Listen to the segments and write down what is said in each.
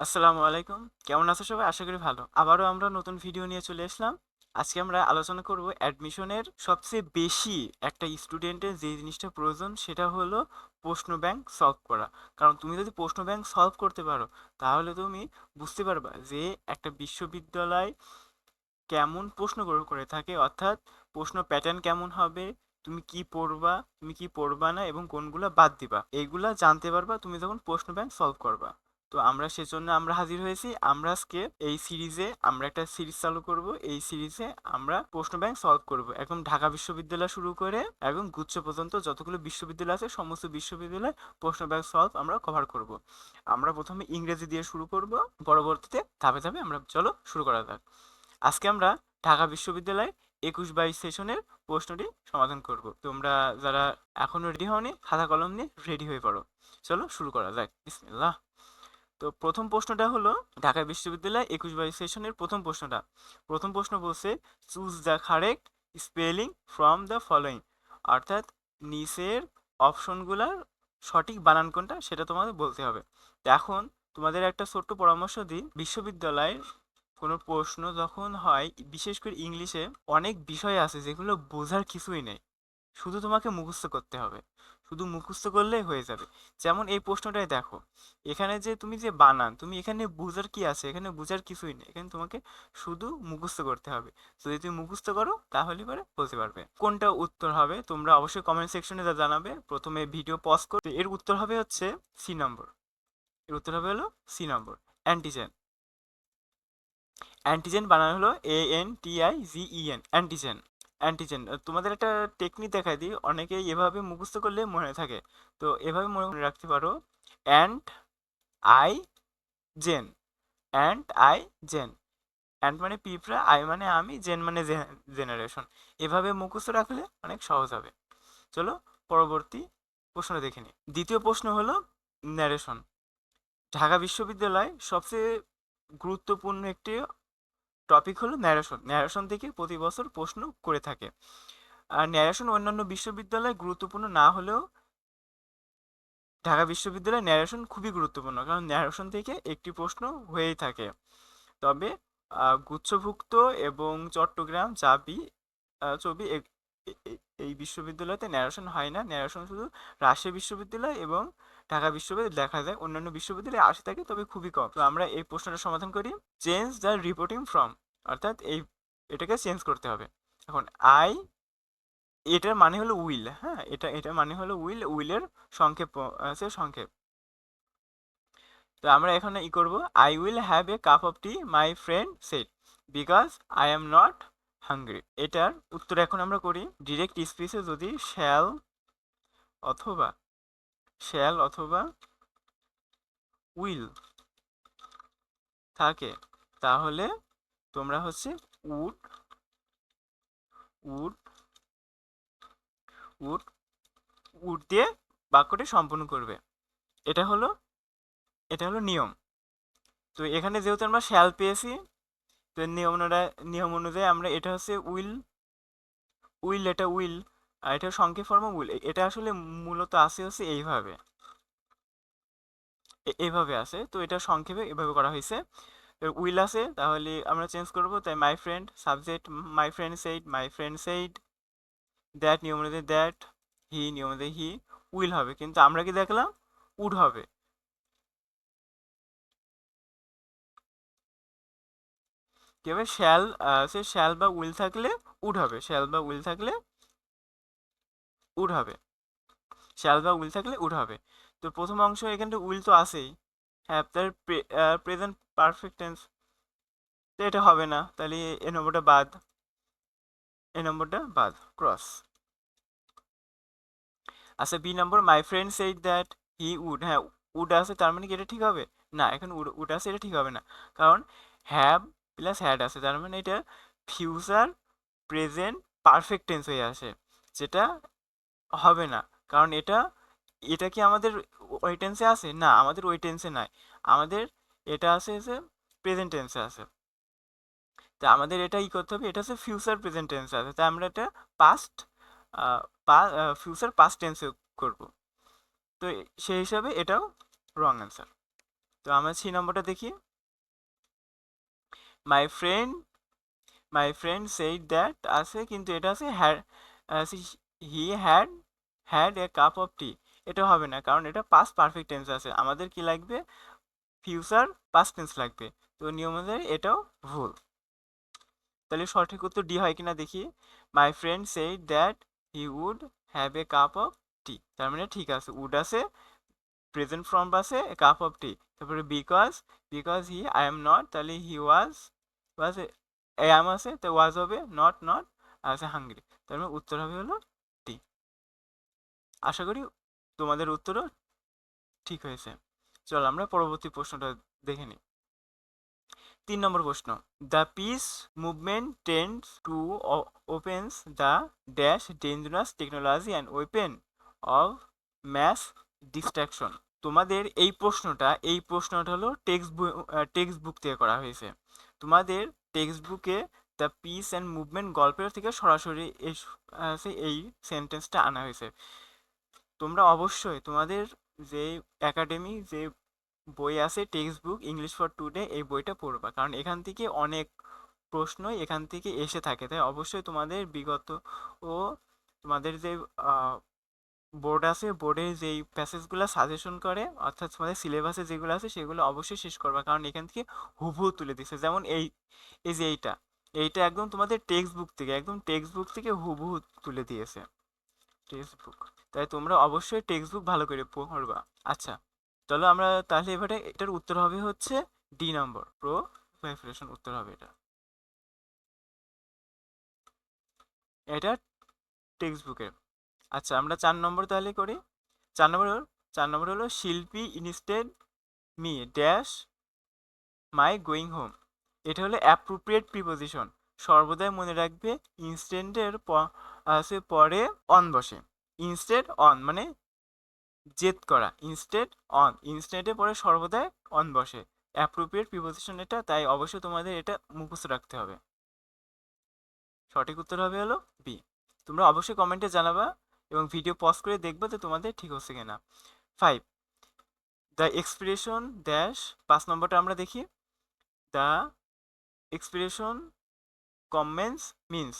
আসসালামু আলাইকুম। কেমন আছো সবাই? আশা করি ভালো। আবারও আমরা নতুন ভিডিও নিয়ে চলে আসলাম। আজকে আমরা আলোচনা করব অ্যাডমিশনের সবচেয়ে বেশি একটা স্টুডেন্টের যে জিনিসটা প্রয়োজন, সেটা হলো প্রশ্ন ব্যাংক সলভ করা। কারণ তুমি যদি প্রশ্ন ব্যাংক সলভ করতে পারো, তাহলে তুমি বুঝতে পারবা যে একটা বিশ্ববিদ্যালয় কেমন প্রশ্ন করে করে থাকে। অর্থাৎ প্রশ্ন প্যাটার্ন কেমন হবে, তুমি কি পড়বা, তুমি কি পড়বা না, এবং কোনগুলো বাদ দিবা। এইগুলা জানতে পারবা, তুমি যখন প্রশ্ন ব্যাংক সলভ করবা। তো আমরা সেজন্য আমরা হাজির হয়েছি। আমরা আজকে এই সিরিজে আমরা একটা সিরিজ চালু করব। এই সিরিজে আমরা প্রশ্ন ব্যাংক সলভ করব। একদম ঢাকা বিশ্ববিদ্যালয় শুরু করে একদম গুচ্ছ পর্যন্ত যতগুলো বিশ্ববিদ্যালয় আছে, সমস্ত বিশ্ববিদ্যালয় প্রশ্ন ব্যাংক সলভ আমরা কভার করব। আমরা প্রথমে ইংরেজি দিয়ে শুরু করব। পরবর্তীতে ধাপে ধাপে আমরা, চলো শুরু করা যাক। আজকে আমরা ঢাকা বিশ্ববিদ্যালয় একুশ বাইশ সেশনের প্রশ্নটি সমাধান করব। তোমরা যারা এখনও রেডি হওনি, খাতা কলম নিয়ে রেডি হয়ে পড়ো। চলো শুরু করা যাক। বিসমিল্লাহ। তো প্রথম প্রশ্নটা হলো, ঢাকা বিশ্ববিদ্যালয় একুশ বাইশ সেশনের প্রথম প্রশ্নটা। প্রথম প্রশ্ন বলছে choose the correct spelling from the following অর্থাৎ নিচের অপশনগুলার সঠিক বানান কোনটা, সেটা তোমাদের বলতে হবে। এখন তোমাদের একটা ছোট্ট পরামর্শ দিই। বিশ্ববিদ্যালয়ের কোনো প্রশ্ন যখন হয়, বিশেষ করে ইংলিশে অনেক বিষয় আছে যেগুলো বোঝার কিছুই নেই। শুধু তোমাকে মুখস্থ করতে হবে। শুধু মুখস্থ করলেই হয়ে যাবে। যেমন এই প্রশ্নটাই দেখো। এখানে যে তুমি যে বানান, তুমি এখানে বুঝার কি আছে? এখানে বুঝার কিছুই নেই। এখানে তোমাকে শুধু মুখস্থ করতে হবে। যদি তুমি মুখস্থ করো, তাহলে পরে বলতে পারবে। কোনটা উত্তর হবে? তোমরা অবশ্যই কমেন্ট সেকশনে যা জানাবে। প্রথমে ভিডিও পজ করতে এর উত্তর হবে হচ্ছে সি নম্বর এর উত্তর হবে হলো সি নম্বর অ্যান্টিজেন অ্যান্টিজেন বানানো হলো A N T I G E N antigen antigen তোমাদের একটা টেকনিক দেখাই দিই। অনেকে এভাবে মুখস্থ করলে মনে থাকে। তো এভাবে মনে রাখতে পারো ant I gen ant I gen ant মানে পিঁপড়া আই মানে আমি জেন মানে জেনারেশন এভাবে মুখস্থ রাখলে অনেক সহজ হবে। চলো পরবর্তী প্রশ্ন দেখে নিই। দ্বিতীয় প্রশ্ন হলো ন্যারেশন ঢাকা বিশ্ববিদ্যালয় সবচেয়ে গুরুত্বপূর্ণ একটি টপিক হলো ন্যারেশন ন্যারেশন থেকে প্রতি বছর প্রশ্ন করে থাকে। আর ন্যারেশন অন্যান্য বিশ্ববিদ্যালয়ে গুরুত্বপূর্ণ না হলেও ঢাকা বিশ্ববিদ্যালয়ে ন্যারেশন খুবই গুরুত্বপূর্ণ, কারণ ন্যারেশন থেকে একটি প্রশ্ন হয়েই থাকে। তবে গুচ্ছভুক্ত এবং চট্টগ্রাম চাবি ছবি এই বিশ্ববিদ্যালয়তে ন্যারেশন হয় না। ন্যারেশন শুধু রাজশাহী বিশ্ববিদ্যালয় এবং ঢাকা বিশ্ববিদ্যালয় দেখা যায়, অন্যান্য বিশ্ববিদ্যালয়ে আসে থাকে, তবে খুবই কম। তো আমরা এই প্রশ্নটা সমাধান করি। চেঞ্জ দ্য রিপোর্টিং ফ্রম অর্থাৎ এই, এটাকে চেঞ্জ করতে হবে। এখন আই এটার মানে হলো উইল হ্যাঁ? এটা এটা মানে হলো উইল উইলের সংক্ষেপ আছে সংক্ষেপ। তো আমরা এখানে ই করব। I will have a cup of tea my friend said because I am not hungry এটার উত্তর এখন আমরা করি। ডিরেক্ট স্পিচে যদি শ্যাল অথবা শ্যাল অথবা উইল থাকে, তাহলে তোমরা হচ্ছে উড উড উড উড দিয়ে বাক্যটি সম্পূর্ণ করবে। এটা হলো এটা হলো নিয়ম। তো এখানে যেহেতু আমরা শ্যাল পেয়েছি, তো নিয়ম নিয়ম অনুযায়ী আমরা এটা হচ্ছে উইল উইল এটা উইল আর এটা সংক্ষেপ ফর্ম উইল এটা আসলে মূলত আসে হচ্ছে এইভাবে। এইভাবে আছে। তো এটা সংক্ষেপে এভাবে করা হয়েছে। উইল আছে, তাহলে আমরা চেঞ্জ করব। তাই my friend subject my friend said my friend said that নিয়ম অনুযায়ী দ্যাট হি নিয়ম হি উইল হবে। কিন্তু আমরা কি দেখলাম? উড হবে। কি হবে? শ্যাল সে শ্যাল বা উইল থাকলে উড হবে। শ্যাল বা উইল থাকলে উড হবে শ্যাল বা উইল থাকলে উড হবে তো প্রথম অংশ এখানে উইল তো আসেই হ্যাঁ তার প্রেজেন্ট পারফেক্ট টেন্স তো এটা হবে না। তাহলে এ নম্বরটা বাদ। এ নম্বরটা বাদ। ক্রস আচ্ছা B number my friend said that he would হ্যাঁ উড আছে, তার মানে কি এটা ঠিক হবে? না, এখন উড উড আছে, এটা ঠিক হবে না। কারণ হ্যাভ প্লাস হ্যাড আছে, তার মানে এটা ফিউচার প্রেজেন্ট পারফেক্ট টেন্স হয়ে আসে যেটা হবে না। কারণ এটা এটা কি আমাদের ওই টেন্সে আছে? না, আমাদের ওই টেন্সে নাই। আমাদের এটা আছে যে প্রেজেন্ট টেন্সে আছে। তা আমাদের এটা ই করতে হবে, এটা হচ্ছে ফিউচার প্রেজেন্ট টেন্সে আছে। তাই আমরা এটা পাস্ট ফিউচার পাস্ট টেন্সে করব। তো সেই হিসাবে এটাও রং অ্যান্সার তো আমরা সেই নম্বরটা দেখি। My friend my friend said that আছে, কিন্তু এটা আছে had he, had had a cup of tea এটা হবে না, কারণ এটা পাস্ট পারফেক্ট টেন্স আছে। আমাদের কি লাগবে? ফিউচার পাস্ট টেন্স লাগবে। তো নিয়ম অনুযায়ী এটাও ভুল। তাহলে সঠিক উত্তর ডি হয় কিনা দেখি। My friend say that he would have a cup of tea তার মানে ঠিক আছে উড আছে প্রেজেন্ট ফর্ম আছে কাপ অফ টি তারপরে because because he I am not তাহলে হি ওয়াজ ওয়াজ এ আম আছে, তো ওয়াজ হবে নট নট আছে হাঙ্গরি তার মানে উত্তর হবে হলো আশা করি তোমাদের উত্তরও ঠিক হয়েছে। চল আমরা পরবর্তী প্রশ্নটা দেখে নিই। তিন নম্বর প্রশ্ন the peace movement tends to opens the dash dangerous technology and weapon of mass destruction তোমাদের এই প্রশ্নটা এই প্রশ্নটা হলো টেক্সট বই টেক্সট বুক থেকে করা হয়েছে। তোমাদের টেক্সট বুকে দ্য পিস অ্যান্ড মুভমেন্ট গল্পের থেকে সরাসরি এই এই সেন্টেন্সটা আনা হয়েছে। তোমরা অবশ্যই তোমাদের যে একাডেমি যে বই আছে text book English for today এই বইটা পড়বা। কারণ এখান থেকে অনেক প্রশ্নই এখান থেকে এসে থাকে। তাই অবশ্যই তোমাদের বিগত ও তোমাদের যে বোর্ড আছে বোর্ডের যেই প্যাসেজগুলো সাজেশন করে, অর্থাৎ তোমাদের সিলেবাসে যেগুলো আছে, সেগুলো অবশ্যই শেষ করবা। কারণ এখান থেকে হুবহু তুলে দিছে। যেমন এই এই যে এইটা এইটা একদম তোমাদের টেক্সট বুক থেকে, একদম টেক্সট বুক থেকে হুবহু তুলে দিয়েছে। টেক্সট বুক তাই তোমরা অবশ্যই টেক্সট বুক ভালো করে পড়বা। আচ্ছা চলো আমরা তাহলে এবারে এটার উত্তর হবে হচ্ছে ডি নম্বর প্রো ভাইব্রেশন উত্তর হবে এটা। এটা টেক্সট বুকের আচ্ছা আমরা চার নম্বর তাহলে করি। চার নম্বর চার নম্বর হলো শিল্পী instead me dash my going home এটা হলো অ্যাপ্রোপ্রিয়েট প্রিপোজিশন সর্বদাই মনে রাখবে ইনস্ট্যান্টের আছে পরে অন বসে। ইনস্টেড অন মানে জেদ করা ইনস্টেড অন ইনস্টেডে পরে সর্বদাই অন বসে। অ্যাপ্রোপ্রিয়েট প্রিপোজিশন এটা, তাই অবশ্যই তোমাদের এটা মুখস্থ রাখতে হবে। সঠিক উত্তর হবে হলো বি তোমরা অবশ্যই কমেন্টে জানাবা এবং ভিডিও পজ করে দেখবে তো তোমাদের ঠিক হচ্ছে কিনা। ফাইভ দ্য এক্সপ্রেশন ড্যাশ পাঁচ নম্বরটা আমরা দেখি। দ্য এক্সপ্রেশন কমেন্স মিন্স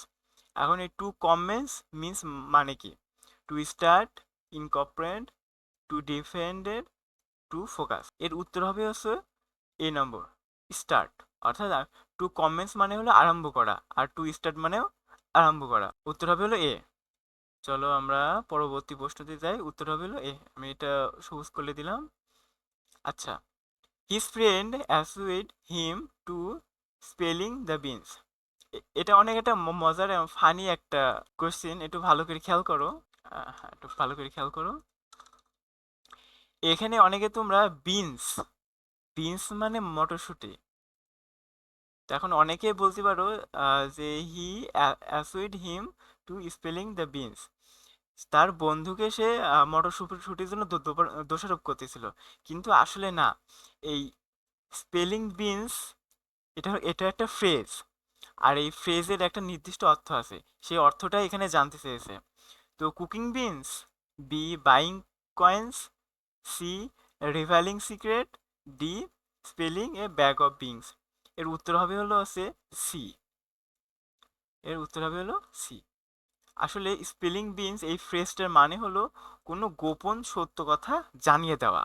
এখন এই টু কমেন্স মিন্স মানে কি? To start incorporate to defended to focus এর উত্তর হবে হচ্ছে এ নম্বর স্টার্ট অর্থাৎ টু কমেন্টস মানে হলো আরম্ভ করা, আর টু স্টার্ট মানেও আরম্ভ করা। উত্তর হবে হলো এ চলো আমরা পরবর্তী প্রশ্নতে যাই, উত্তর হবে হলো এ আমি এটা সবুজ করে দিলাম। আচ্ছা his friend asked him to spelling the beans এটা অনেক একটা মজার ফানি একটা কোয়েশ্চেন একটু ভালো করে খেয়াল করো। একটু ভালো করে খেয়াল করো। এখানে অনেকে তোমরা বিনস বিনস মানে মটরশুঁটি। এখন অনেকে বলতে পারো যে he asked him to spelling the beans. তার বন্ধুকে সে মটরশুটির জন্য দোষারোপ করতেছিল। কিন্তু আসলে না, এই স্পেলিং বিনস, এটা এটা একটা ফ্রেজ। আর এই ফ্রেজের একটা নির্দিষ্ট অর্থ আছে। সেই অর্থটা এখানে জানতে চেয়েছে। তো cooking beans, B buying coins, C revealing secret, D spelling a bag of beans এর উত্তর হবে হলো হচ্ছে সি। এর উত্তর হবে হলো সি। আসলে স্পেলিং বিনস এই ফ্রেজটার মানে হলো কোনো গোপন সত্য কথা জানিয়ে দেওয়া।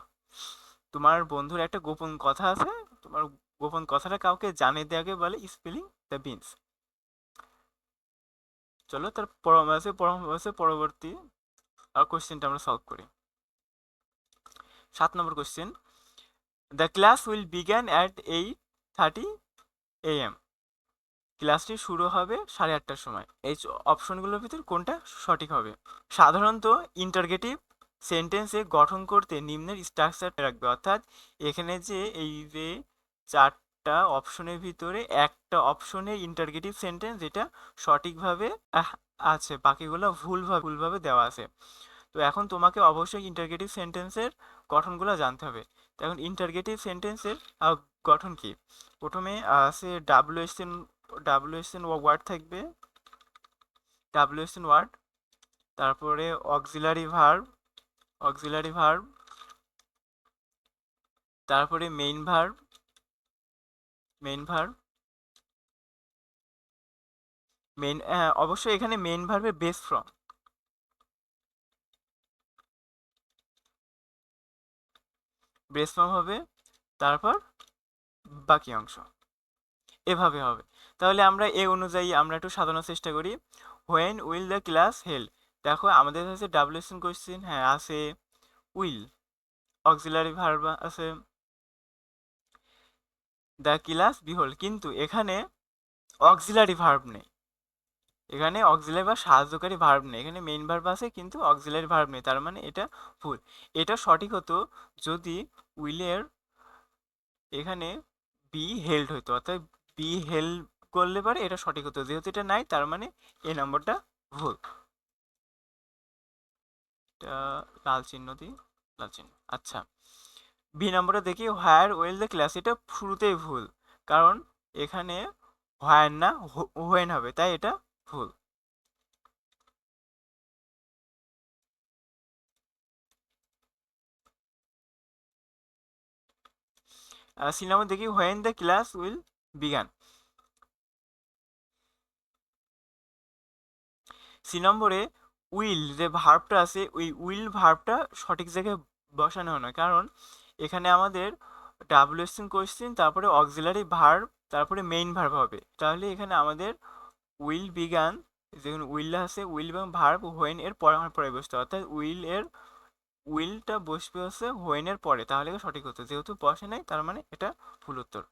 তোমার বন্ধুর একটা গোপন কথা আছে, তোমার গোপন কথাটা কাউকে জানিয়ে দেওয়াকে বলে স্পেলিং দ্য বিনস। চলো তার পরবর্তী আর কোশ্চেনটা আমরা সলভ করি। সাত number question the class will begin at eight thirty A M ক্লাসটি শুরু হবে সাড়ে আটটার সময়। এই অপশনগুলোর ভিতর কোনটা সঠিক হবে? সাধারণত ইন্টারগেটিভ সেন্টেন্সে গঠন করতে নিম্নের স্ট্রাকচার রাখবে। অর্থাৎ এখানে যে এই যে চারটা অপশনের ভিতরে একটা অপশনে ইন্টারগেটিভ সেন্টেন্স যেটা সঠিকভাবে আছে। বাকিগুলো ভুলভাবে ভুলভাবে দেওয়া আছে। তো এখন তোমাকে অবশ্যই ইন্টারগেটিভ সেন্টেন্সের গঠনগুলো জানতে হবে। তো এখন ইন্টারগেটিভ সেন্টেন্সের গঠন কি? প্রথমে আছে ডাব্লিউএসএন ডাব্লিউএসএন ওয়ার্ড থাকবে। ডাব্লিউএসএন ওয়ার্ড তারপরে অক্সিলারি ভার্ব অক্সিলারি ভার্ব তারপরে main verb main verb main অবশ্যই এখানে মেইন ভার্বের বেস ফ্রম বেস ফর্ম হবে, তারপর বাকি অংশ। এভাবে হবে। তাহলে আমরা এ অনুযায়ী আমরা একটু সাজানোর চেষ্টা করি। When will the class held দেখো, আমাদের কাছে ডাবলেশন কোয়েশ্চেন হ্যাঁ আছে। উইল অক্সিলারি ভার্ব আছে। দ্য ক্লাস বিহোল কিন্তু এখানে অক্সিলারি ভার্ব নেই। এখানে অক্সিলারি বা সাহায্যকারী ভার্ব নেই। এখানে মেইন ভার্ব আছে, কিন্তু অক্সিলারি ভার্ব নেই। তার মানে এটা ভুল। এটা সঠিক হতো যদি উইলের এখানে বি হেল্ড হতো অর্থাৎ বি হেল্ড করলে পারে, এটা সঠিক হতো। যেহেতু এটা নাই, তার মানে এই নম্বরটা ভুল। এটা লাল চিহ্ন দিই লাল চিহ্ন। আচ্ছা। বি নম্বরে দেখি হোয়ার ওয়েল দ্য ক্লাস এটা শুরুতেই ভুল। কারণ এখানে হোয়ার না হোয়েন হবে, তাই এটা ভুল। সি নম্বর দেখি when the class will began C নম্বরে উইল যে ভার্বটা আছে, ওই উইল ভার্বটা সঠিক জায়গায় বসানো হয় না। কারণ এখানে আমাদের ডাব্লিউএসিং কোয়েশ্চেন তারপরে অক্সিলারি ভার্ব তারপরে মেইন ভার্ব হবে। তাহলে এখানে আমাদের উইল বিগান যেখানে উইল আছে উইল এবং ভার্ব হোয়েন এর পরে আমার পরে বসতে অর্থাৎ উইল এর উইলটা বসবে হচ্ছে হোয়েনের পরে। তাহলে সঠিক হতো যেহেতু বসে নাই, তার মানে এটা ভুল উত্তর।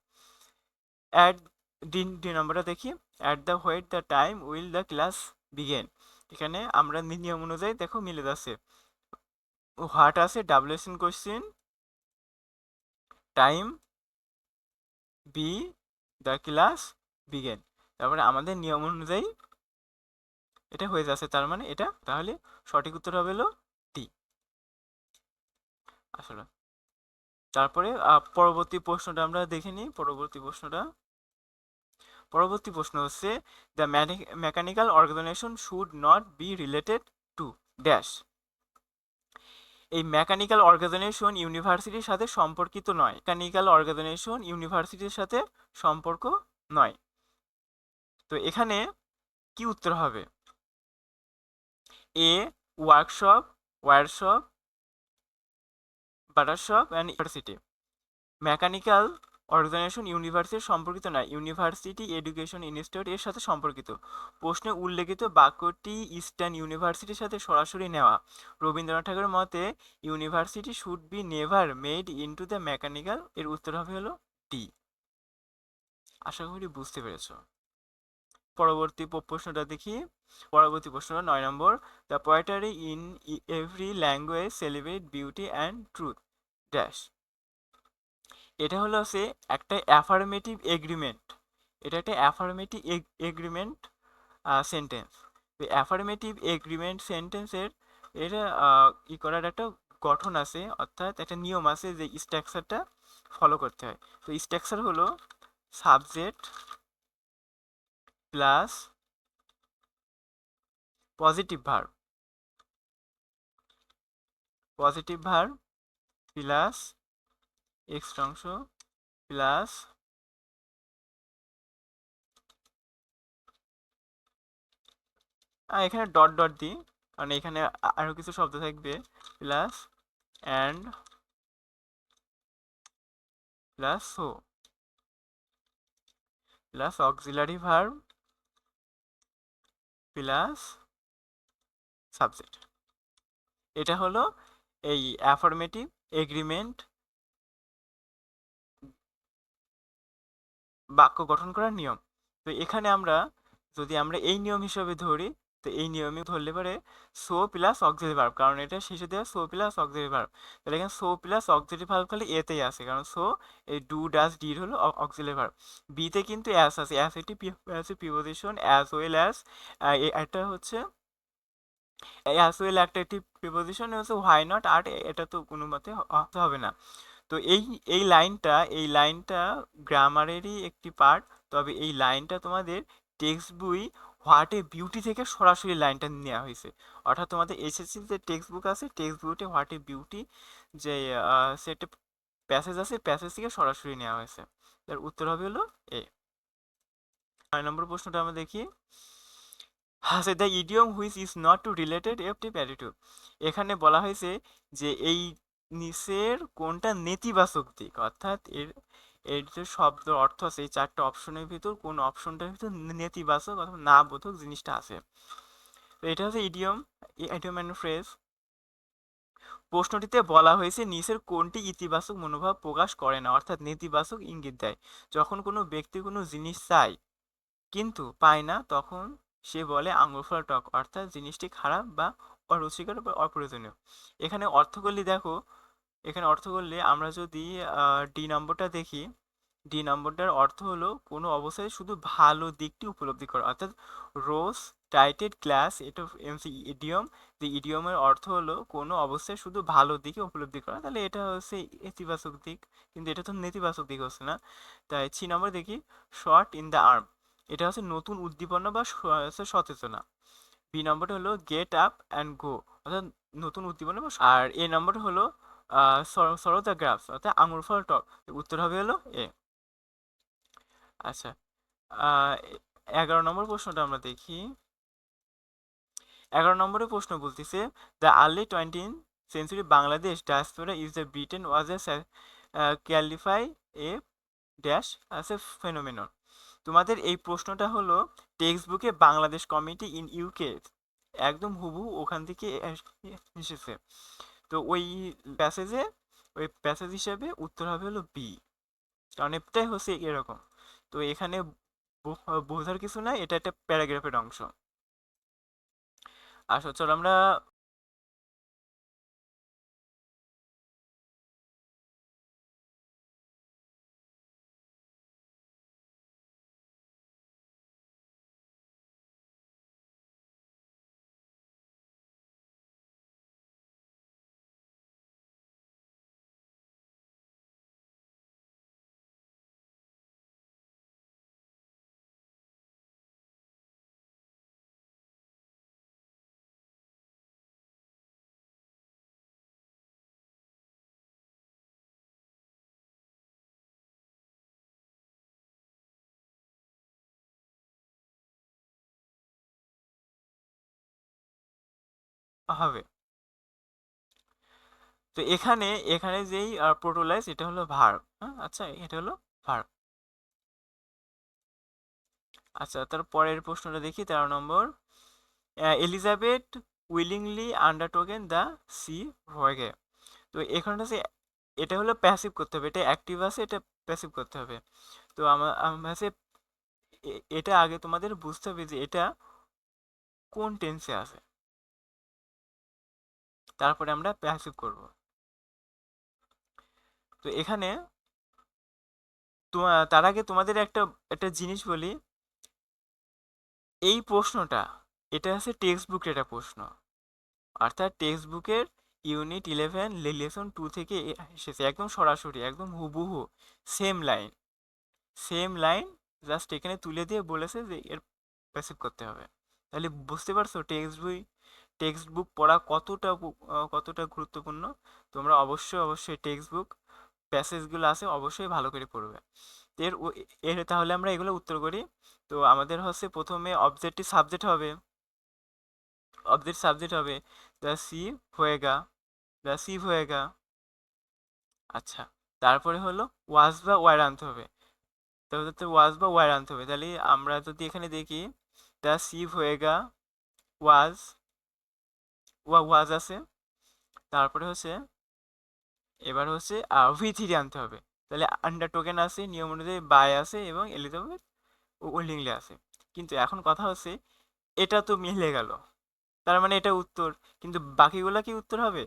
অ্যাট দিন ডি নম্বরটা দেখি। At the what the time will the class begin এখানে আমরা নিয়ম অনুযায়ী দেখো মিলে যাচ্ছে। হোয়াট আছে WH question time be the class begin তারপরে আমাদের নিয়ম অনুযায়ী এটা হয়ে যাচ্ছে, তার মানে এটা তাহলে সঠিক উত্তর হবে হলো ডি আসলে তারপরে পরবর্তী প্রশ্নটা আমরা দেখে নিই, পরবর্তী প্রশ্নটা। পরবর্তী প্রশ্ন হচ্ছে the mechanical organisation should not be related to dash এই মেকানিক্যাল অর্গানাইজেশন ইউনিভার্সিটির সাথে সম্পর্কিত নয়। মেকানিক্যাল অর্গানাইজেশন ইউনিভার্সিটির সাথে সম্পর্ক নয়। তো এখানে কি উত্তর হবে? A workshop warship butter shop and university mechanical organisation university সম্পর্কিত নয়, ইউনিভার্সিটি এডুকেশন ইনস্টিটিউট এর সাথে সম্পর্কিত। প্রশ্নে উল্লেখিত বাক্যটি ইস্টার্ন ইউনিভার্সিটির সাথে সরাসরি নেওয়া। রবীন্দ্রনাথ ঠাকুরের মতে, university should be never made into the mechanical. এর উত্তর হবে হলো ডি আশা করি বুঝতে পেরেছ। পরবর্তী প্রশ্নটা দেখি। পরবর্তী প্রশ্নটা নয় নম্বর। The poetry in every language celebrate beauty and truth. Dash. এটা হলো সে একটা অ্যাফার্মেটিভ এগ্রিমেন্ট এটা একটা affirmative agreement sentence affirmative agreement সেন্টেন্সের এটা ই করার একটা গঠন আছে, অর্থাৎ একটা নিয়ম আছে যে স্ট্রাকচারটা ফলো করতে হয়। তো স্ট্রাকচার হলো subject plus positive verb positive verb plus X অংশ প্লাস এখানে ডট ডট দিই। কারণ এখানে আরও কিছু শব্দ থাকবে। Plus and plus so plus auxiliary verb plus subject. এটা হলো এই অ্যাফরমেটিভ এগ্রিমেন্ট বাক্য গঠন করার নিয়ম। তো এখানে আমরা, যদি আমরা এই নিয়ম হিসাবে ধরি, তো এই নিয়মে ধরলে পরে সো প্লাস অক্সিলারি ভার্ব, কারণ এটা শেষে দেওয়া সো প্লাস অক্সিলারি ভার্ব। তাহলে এখানে সো প্লাস অক্সিলারি ভার্ব খালি এতেই আছে, কারণ সো এই ডু ডাস ডির হলো অক্সিলারি ভার্ব। বিতে কিন্তু অ্যাস আছে, অ্যাস একটি আছে প্রিপোজিশন অ্যাজ ওয়েল অ্যাজ একটা হচ্ছে অ্যাজ ওয়েল একটা একটি প্রিপোজিশন হচ্ছে হোয়াই নট আর্ট এটা তো কোনো মতে হবে না। তো এই এই লাইনটা এই লাইনটা গ্রামারেরই একটি পার্ট। তবে এই লাইনটা তোমাদের টেক্সট বই হোয়াট এ বিউটি থেকে সরাসরি লাইনটা নেওয়া হয়েছে। অর্থাৎ তোমাদের এসএসসি যে টেক্সট বুক আছে, টেক্সট বুকে হোয়াট এ বিউটি যে সেটা প্যাসেজ আছে, প্যাসেজ থেকে সরাসরি নেওয়া হয়েছে। তার উত্তর হবে হলো এ। নয় নম্বর প্রশ্নটা আমরা দেখি। Has the idiom which is not to related FT প্যারিটু এখানে বলা হয়েছে যে এই নিচের কোনটা নেতিবাচক দিক? অর্থাৎ এর এর যে শব্দ অর্থ আছে, এই চারটে অপশনের ভিতর কোন অপশনটার ভিতর নেতিবাচক অথবা না বোধক জিনিসটা আছে? তো এটা হচ্ছে ইডিয়ম ইডিয়ম অ্যান্ড ফ্রেজ প্রশ্নটিতে বলা হয়েছে নিচের কোনটি ইতিবাচক মনোভাব প্রকাশ করে না, অর্থাৎ নেতিবাচক ইঙ্গিত দেয়। যখন কোনো ব্যক্তি কোনো জিনিস চায়, কিন্তু পায় না, তখন সে বলে আঙুর ফল টক অর্থাৎ জিনিসটি খারাপ বা অরুচিকর বা অপ্রয়োজনীয়। এখানে অর্থগুলি দেখো এখানে অর্থ করলে আমরা যদি ডি নম্বরটা দেখি ডি নম্বরটার অর্থ হলো কোনো অবস্থায় শুধু ভালো দিকটি উপলব্ধি করা। অর্থাৎ রোজ টাইটেড ক্লাস এটা এমসি ইডিয়ম যে ইডিয়মের অর্থ হলো কোনো অবস্থায় শুধু ভালো দিকে উপলব্ধি করা। তাহলে এটা হচ্ছে ইতিবাচক দিক, কিন্তু এটা তো নেতিবাচক দিক হচ্ছে না। তাই ছি নম্বর দেখি শর্ট ইন দ্য আর্ম এটা হচ্ছে নতুন উদ্দীপনা বা সচেতনা। বি নম্বরটা হলো গেট আপ অ্যান্ড গো অর্থাৎ নতুন উদ্দীপনা আর এ নম্বরটা হলো সরোদা গ্রাফস অর্থাৎ আঙুর ফল টক। উত্তর হবে হলো এ। আচ্ছা এগারো নম্বর প্রশ্নটা আমরা দেখি। এগারো নম্বরের প্রশ্ন বলতেছে the early twentieth century Bangladesh diaspora is the Britain was a qualify a dash a phenomenon তোমাদের এই প্রশ্নটা হলো টেক্সট বুকে বাংলাদেশ কমিটি ইন ইউকে একদম হুবহু ওখান থেকে এসেছে। তো ওই প্যাসেজে ওই প্যাসেজ হিসেবে উত্তর হবে হলো বি কারণ এটাই হচ্ছে এরকম। তো এখানে বোঝার কিছু না এটা একটা প্যারাগ্রাফের অংশ। আসো, চলো আমরা হবে। তো এখানে এখানে যেই প্রোটোলাইজ এটা হলো ভার্ব হ্যাঁ? আচ্ছা এটা হলো ভার্ব আচ্ছা তার পরের প্রশ্নটা দেখি, তেরো নম্বর। Elizabeth willingly undertaken the sea voyage তো এখানে এটা হলো প্যাসিভ করতে হবে, এটা অ্যাক্টিভ আছে, এটা প্যাসিভ করতে হবে। তো আমার হচ্ছে এটা আগে তোমাদের বুঝতে হবে যে এটা কোন টেন্সে আছে। তারপরে আমরা প্যাসিভ করব। তো এখানে তার আগে তোমাদের একটা একটা জিনিস বলি। এই প্রশ্নটা, এটা হচ্ছে টেক্সট বুকের একটা প্রশ্ন। অর্থাৎ টেক্সট বুকের ইউনিট ইলেভেন লেসন টু থেকে এসেছে। একদম সরাসরি, একদম হুবহু same line same line just এখানে তুলে দিয়ে বলেছে যে এর প্যাসিভ করতে হবে। তাহলে বুঝতে পারছ টেক্সট বই টেক্সট বুক পড়া কতটা কতটা গুরুত্বপূর্ণ, তোমরা অবশ্যই অবশ্যই টেক্সট বুক প্যাসেজগুলো আছে, অবশ্যই ভালো করে পড়বে। এর এর তাহলে আমরা এগুলো উত্তর করি। তো আমাদের হচ্ছে প্রথমে অবজেক্টিভ সাবজেক্ট হবে। অবজেক্ট সাবজেক্ট হবে the sea voyage the sea voyage আচ্ছা তারপরে হলো ওয়াজ বা ওয়ার আনতে হবে। তাহলে তো ওয়াজ বা ওয়ার আনতে হবে। তাহলে আমরা যদি এখানে দেখি দ্য সি হয়েগা ওয়াজ ওয়া, ওয়াজ আছে। তারপরে হচ্ছে, এবার হচ্ছে ভি থ্রি আনতে হবে। তাহলে আন্ডার টোকেন আছে, নিয়ম অনুযায়ী বাই আছে এবং এলিজাবেথ ওল্ডিংলি আছে। কিন্তু এখন কথা হচ্ছে, এটা তো মিলে গেল। তার মানে এটা উত্তর। কিন্তু বাকিগুলো কি উত্তর হবে?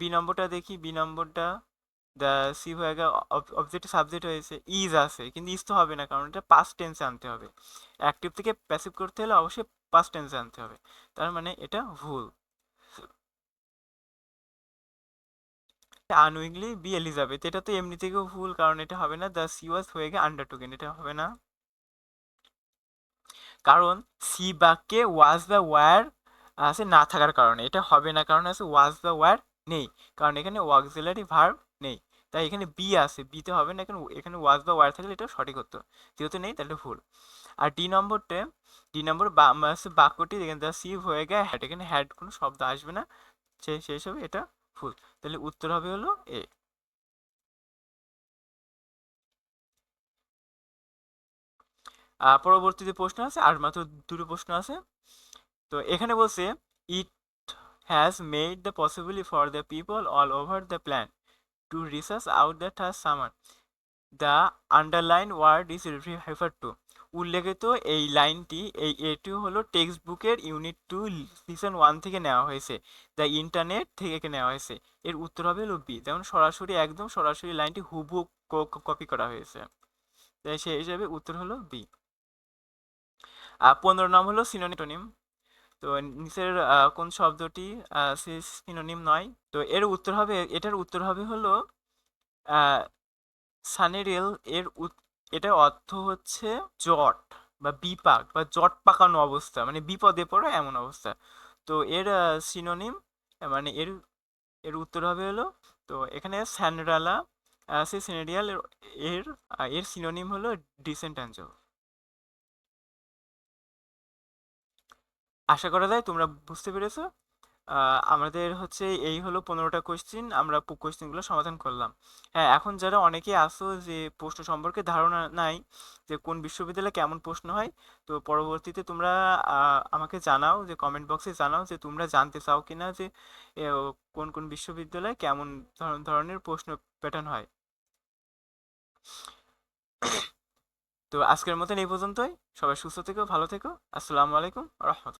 বি নম্বরটা দেখি বি নম্বরটা দ্য সি হয়ে গেল অবজেক্ট সাবজেক্ট হয়েছে ইজ আছে। কিন্তু ইজ তো হবে না, কারণ এটা পাস্ট টেন্সে আনতে হবে। অ্যাক্টিভ থেকে প্যাসিভ করতে হলে অবশ্যই পাস্ট টেন্সে আনতে হবে। তার মানে এটা ভুল। আনউইংলি বি এলিজাবেথ এটা তো এমনি থেকেও ভুল, কারণ এটা হবে না দ্য সি ওয়াজ হয়ে গে আন্ডারটোকেন এটা হবে না। কারণ সি বাক্যে ওয়াজ বা ওয়ার আছে না থাকার কারণে, এটা হবে না কারণ আছে ওয়াজ বা ওয়ার নেই, কারণ এখানে ওয়াক্সিলারি ভার্ব নেই। তাই এখানে বি আছে বিতে হবে না, এখানে এখানে ওয়াজ বা ওয়ার থাকলে এটা সঠিক হতো যেহেতু নেই তাহলে ভুল। আর ডি নম্বরটা ডি নম্বর বাক্যটি এখানে দ্য সিভ হয়ে গেছে হ্যাড এখানে হ্যাড কোনো শব্দ আসবে না সেই হিসাবে এটা ভুল তাহলে উত্তর হবে হলো এ। পরবর্তীতে প্রশ্ন আছে, আর মাত্র দুটো প্রশ্ন আছে। তো এখানে বলছে it has made the possibly for the people all over the plan to research out the টাস summer the underline word is refer to উল্লেখিত এই লাইনটি, এই এটি হলো টেক্সট বুকের ইউনিট টু সিজন ওয়ান থেকে নেওয়া হয়েছে, দ্য ইন্টারনেট থেকে নেওয়া হয়েছে। এর উত্তর হবে হলো বি যেমন সরাসরি, একদম সরাসরি লাইনটি হুবহু কপি করা হয়েছে। তাই সেই হিসাবে উত্তর হলো বি। পনেরো নাম হলো সিনোনিটোনিম তো নিচের কোন শব্দটি সিনোনিম নয়। তো এর উত্তর হবে, এটার উত্তর হবে হলো সানেরিয়াল এর এটার অর্থ হচ্ছে জট বা বিপাক বা জট পাকানো অবস্থা মানে বিপদে পড়া এমন অবস্থা। তো এর সিনোনিম মানে এর এর উত্তর হবে হলো, তো এখানে স্যানরালা সে সিনেরিয়াল এর এর সিনোনিম হলো ডিসেন্ট অ্যাঞ্জেল আশা করা যায় তোমরা বুঝতে পেরেছ? আমাদের হচ্ছে এই হলো পনেরোটা কোশ্চিন আমরা কোশ্চিনগুলো সমাধান করলাম। হ্যাঁ এখন যারা অনেকে আসো যে প্রশ্ন সম্পর্কে ধারণা নাই, যে কোন বিশ্ববিদ্যালয়ে কেমন প্রশ্ন হয়, তো পরবর্তীতে তোমরা আমাকে জানাও, যে কমেন্ট বক্সে জানাও যে তোমরা জানতে চাও কিনা যে কোন কোন বিশ্ববিদ্যালয়ে কেমন ধরন- ধরনের প্রশ্ন প্যাটার্ন হয়। তো আজকের মতন এই পর্যন্তই। সবাই সুস্থ থেকো, ভালো থেকো। আসসালামু আলাইকুম রহমতুল্লাহ